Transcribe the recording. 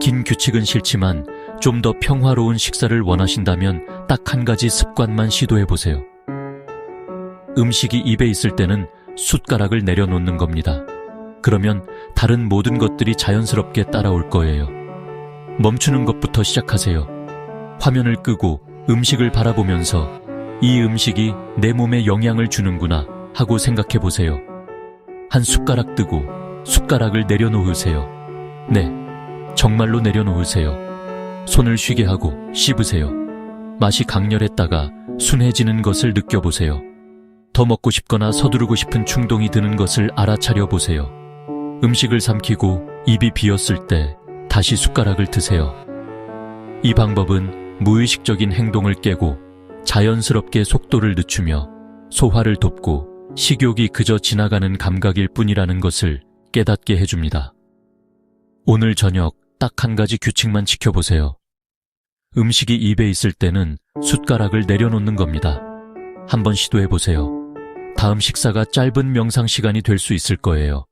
긴 규칙은 싫지만 좀 더 평화로운 식사를 원하신다면 딱 한 가지 습관만 시도해 보세요. 음식이 입에 있을 때는 숟가락을 내려놓는 겁니다. 그러면 다른 모든 것들이 자연스럽게 따라올 거예요. 멈추는 것부터 시작하세요. 화면을 끄고 음식을 바라보면서 이 음식이 내 몸에 영향을 주는구나 하고 생각해 보세요. 한 숟가락 뜨고 숟가락을 내려놓으세요. 네, 정말로 내려놓으세요. 손을 쉬게 하고 씹으세요. 맛이 강렬했다가 순해지는 것을 느껴보세요. 더 먹고 싶거나 서두르고 싶은 충동이 드는 것을 알아차려 보세요. 음식을 삼키고 입이 비었을 때 다시 숟가락을 드세요. 이 방법은 무의식적인 행동을 깨고 자연스럽게 속도를 늦추며 소화를 돕고 식욕이 그저 지나가는 감각일 뿐이라는 것을 깨닫게 해줍니다. 오늘 저녁 딱 한 가지 규칙만 지켜보세요. 음식이 입에 있을 때는 숟가락을 내려놓는 겁니다. 한번 시도해 보세요. 다음 식사가 짧은 명상 시간이 될 수 있을 거예요.